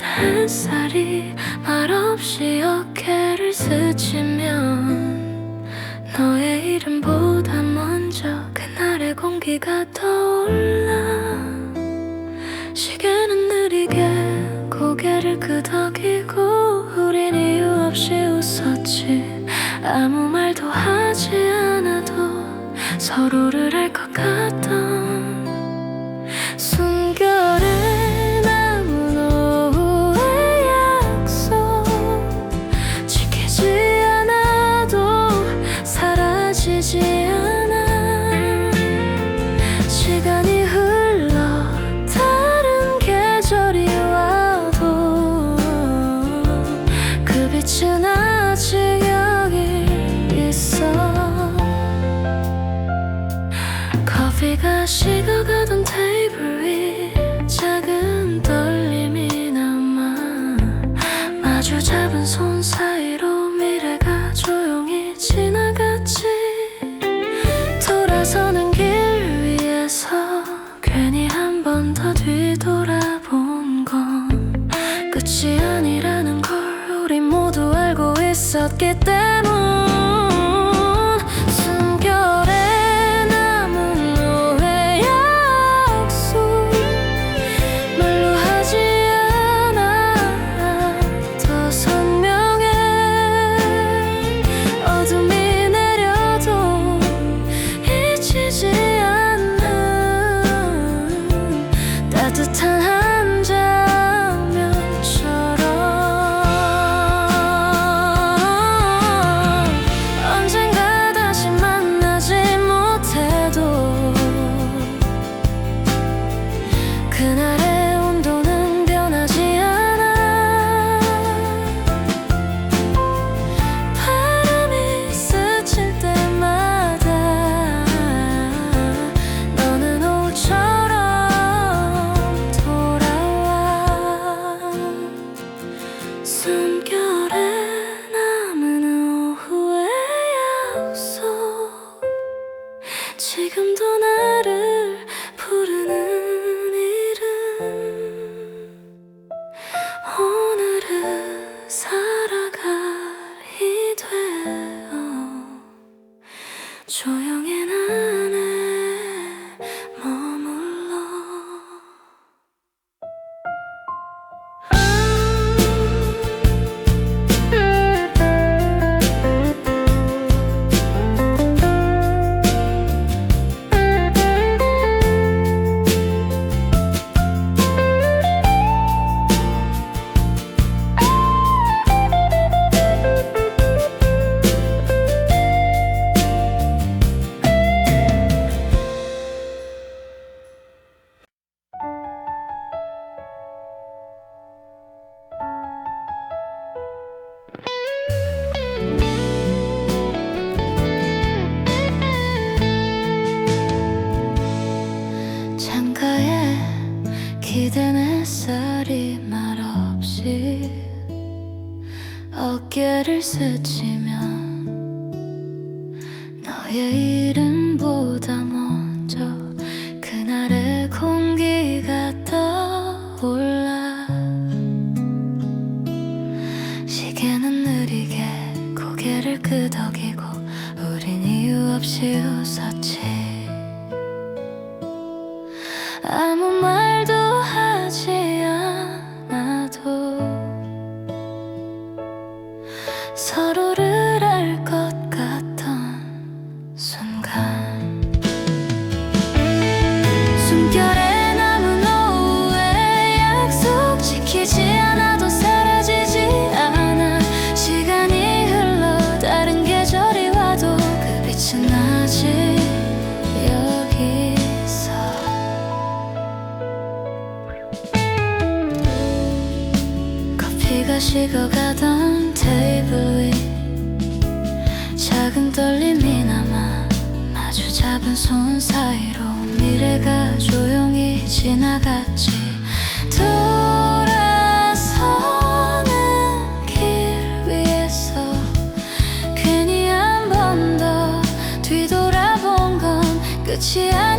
햇살이 말없이 어깨를 스치면 너의 이름보다 먼저 그날의 공기가 떠올라. 시계는 느리게 고개를 끄덕이고 우린 이유 없이 웃었지. 아무 말도 하지 않아도 서로를 알 것 같던 빛은 아직 여기 있어. 커피가 식어가던 테이블 위 작은 떨림이 남아 마주 잡은 손 사이로 미래가 조용히 지나갔지. 돌아서는 길 위에서 괜히 한 번 더 뒤 있었 기댄 햇살이 말없이 어깨를 스치면 너의 이름보다 먼저 그날의 공기가 떠올라. 시계는 느리게 고개를 끄덕이고 우린 이유 없이 웃었지. 아무 커피가 식어가던 테이블 위 작은 떨림이 남아 마주 잡은 손 사이로 미래가 조용히 지나갔지. 돌아서는 길 위에서 괜히 한 번 더 뒤돌아본 건 끝이 아니라